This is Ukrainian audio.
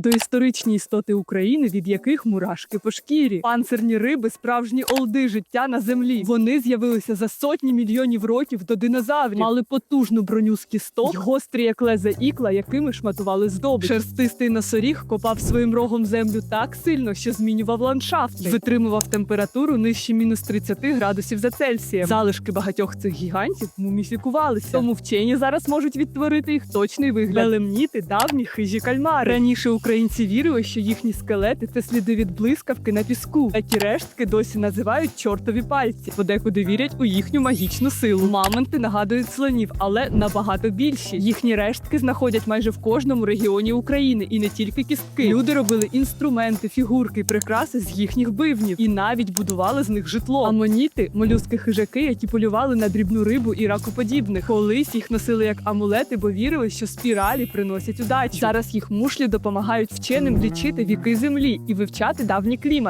Доісторичні істоти України, від яких мурашки по шкірі, панцирні риби, справжні олди життя на землі. Вони з'явилися за сотні мільйонів років до динозаврів, мали потужну броню з кісток, гострі як леза ікла, якими шматували здобич. Шерстистий носоріг копав своїм рогом землю так сильно, що змінював ландшафт, витримував температуру нижче мінус 30 градусів за Цельсієм. Залишки багатьох цих гігантів муміфікувалися. Тому вчені зараз можуть відтворити їх точний вигляд. Белемніти давні хижі кальмари. Раніше українці вірили, що їхні скелети це сліди від блискавки на піску. Такі рештки досі називають чортові пальці. Подекуди вірять у їхню магічну силу. Мамонти нагадують слонів, але набагато більші. Їхні рештки знаходять майже в кожному регіоні України і не тільки кістки. Люди робили інструменти, фігурки, прикраси з їхніх бивнів і навіть будували з них житло. Амоніти молюски хижаки, які полювали на дрібну рибу і ракоподібних. Колись їх носили як амулети, бо вірили, що спіралі приносять удачу. Зараз їх мушлі допомагають вченим лічити віки землі і вивчати давній клімат.